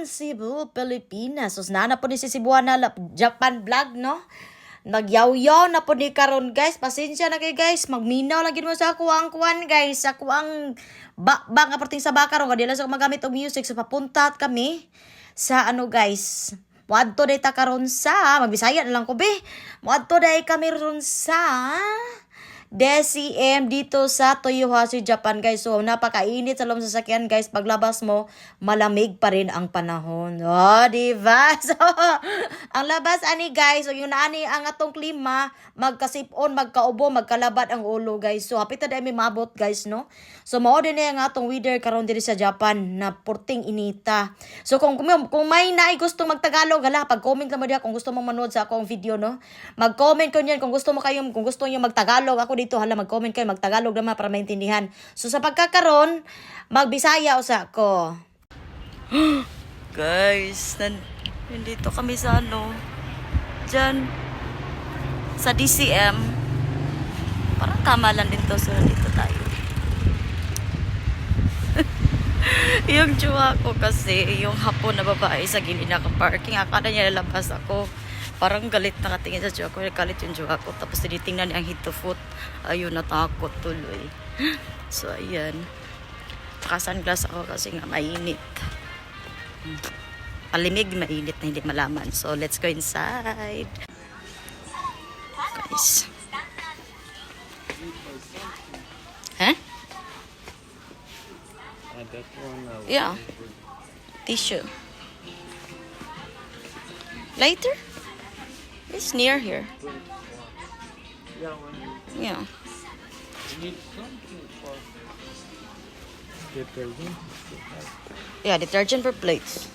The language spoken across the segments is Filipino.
Butuan, Cebu, Pilipinas. So, nana po ni si Cebuana Japan vlog, no? Nagyaw-yaw na po ni karon guys. Pasensya na kay guys. Magminaw lagi mo sa ako ang kuwan guys. Sa ako ang ba bang aperting sa baka ron. Kadila sa magamit og music. So papunta kami sa ano guys. Muadto day ta karon sa magbisaya na lang ko be. Muadto day kami ron sa DCM dito sa Toyohashi, Japan guys. So, napakainit sa loob ng sasakyan guys. Paglabas mo, malamig pa rin ang panahon. Oh, di? So, ang labas ani guys. So, yung naani ang atong klima, magkasipon, magkaubo, magkalabat ang ulo guys. So, hapit na may mabot guys, no? So, mao din ang atong weather karon diri sa Japan na purting inita. So, kung, kung, may naay gustong magtagalog, hala, pag-comment lang mo diha kung gusto mo manood sa akong video, no? Mag-comment ko niyan kung gusto mo kayo, kung gusto niyo magtagalog. Ako dito, hala, mag-comment kayo, magtagalog naman para maintindihan. So, sa pagkakaroon, magbisaya usa ko. Guys, nan nandito kami sa ano, dyan, sa DCM. Parang tama lang din to, so nandito tayo. yung jowa ko kasi, yung hapon na babae sa gilid na parking, akala niya lalabas ako. Parang galit na katingin sa jowa ko, galit yung jowa ko. Tapos tinitingnan niya ang hit to foot. Ayun, natakot tuloy. So, ayan. Naka-sunglass ako kasi nga mainit. Palimig, mainit na hindi malaman. So, let's go inside. Guys. Huh? Uh, uh, Yeah. Tissue. Lighter? It's near here. yeah, detergent, Yeah, detergent for plates.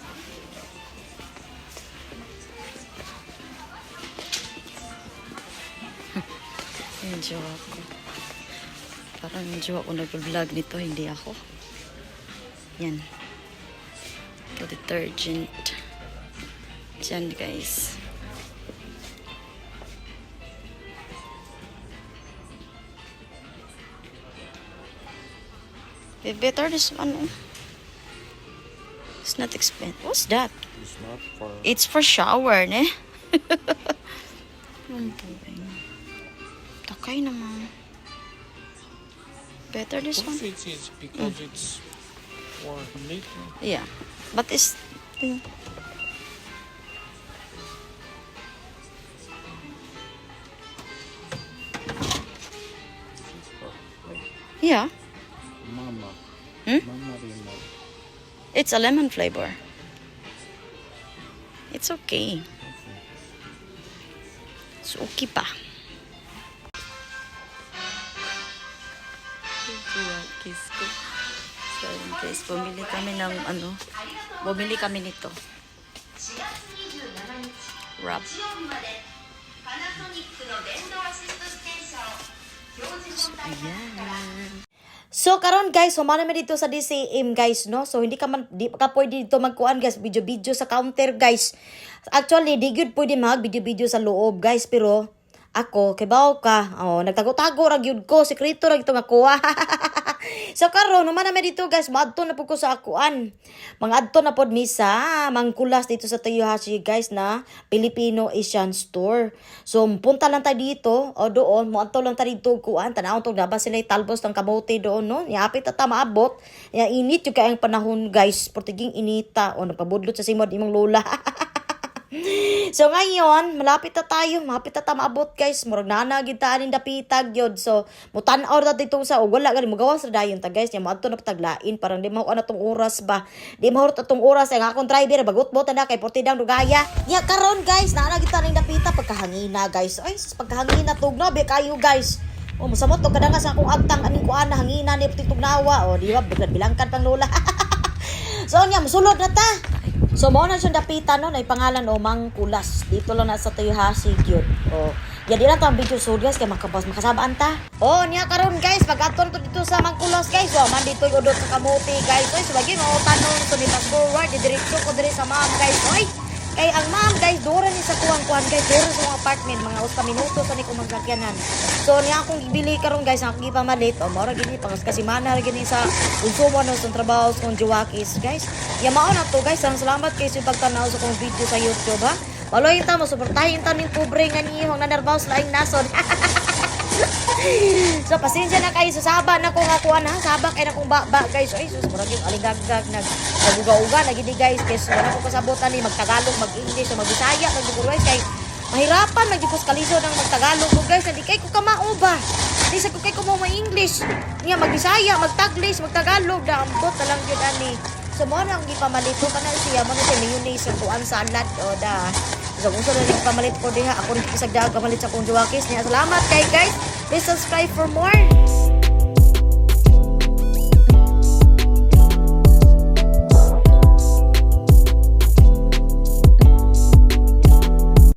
yung jowa ko. Parang yung jowa ko nag-vlog nito, hindi ako. Yan. Ito, detergent. Diyan, guys. Eh, Better this one. It's not expensive. What's that? It's not for It's for shower, ne? Ang buhay. Takay naman. Better this one? If it's, it's because it's for later. Yeah. But it's... It's Yeah. It's a lemon flavor. It's okay. It's okay pa. Kiss ko. So, guys, bumili kami ng ano, bumili kami nito. Wrap. So, ayan. So karon guys, humana mi dito sa DCM guys, no? So hindi ka man di ka pwede dito magkuan guys, video-video sa counter guys. Actually, di gyud pwede mag video-video sa loob guys, pero ako kay bawo ka, oh, nagtago-tago ra gyud ko, sekreto ra gito makuha. so karon humana mi dito guys, maadto na pud ko sa akuan. Mangadto na pod mi sa mangkulas dito sa Toyohashi guys na Filipino Asian store. So punta lang ta dito o doon, moadto lang ta dito kuan, tanawon tong labas sila talbos ng kamote doon no. Niapit ta ta maabot. Ya init yung kayang panahon guys, portiging inita o nagpabudlot sa simod imong lola. So ngayon, malapit na tayo, malapit na ta maabot guys. Murag nana gid ta dapitag yod. So mutan-aw na dito sa og wala gali magawas ra dayon ta guys. Nya maadto na pataglain parang di mao na tong oras ba. Di mao tong oras ang akong driver bagot-bot na kay portidang dugaya. Nya karon guys, nana gid ta dapita pagkahangina guys. Ay, pagkahangina tugnaw be kayo guys. O masamot to kadanga sa akong agtang aning kuan na hangina ni tugnawa. O di ba bilangkan pang lola. so nya musulod na ta. So, mo na siya dapitan no, na pangalan o Mang Kulas. Dito lang na sa Toyohashi, cute. O, yan din lang to ang video so guys, kay makabas, makasabaan ta. O, niya karon guys, pag-aton to dito sa Mang Kulas guys. O, man dito udot sa kamuti guys. Oy, subagi mo, tanong to ni fast forward, didiretso ko diri sa ma'am guys. Oy, Kay ang ma'am guys, dura ni sa kuwang kuwan guys, dura sa mga apartment, mga usta minuto sa ni magsakyanan. So niya akong bili karon guys, ang akong ipamalit, o mora gini pangas kasi mana gini sa konsumo no sa trabaho sa juwakis guys. Ya mao na to guys, ang salamat kay sa pagtanaw sa kong video sa YouTube ha. Paloyin ta mo, suportahin ta ning pobre nga ni hong nanarbaos laing nasod. so pasensya na kayo. Sa saba na ko nga kuan ha saba kay na kong baba guys. Ay sus murag yung aligagag nag naguga-uga. Na gini guys kay wala ko kasabutan ni magtagalog mag-english o magbisaya magburuay kay mahirapan magdipos kaliso ng magtagalog. Ko guys hindi kay ko kamao ba? Di sa ko kay ko mo english. Niya magbisaya magtaglish magtagalog. Da ambot na lang yun ani. So mo nang gipamalito ka na siya. Mo na siya mayonnaise kuan salad o da Kung saan rin pamalit ko diha, ako rin kisagdaag pamalit sa kong juwakis niya. Salamat kay guys. Please subscribe for more.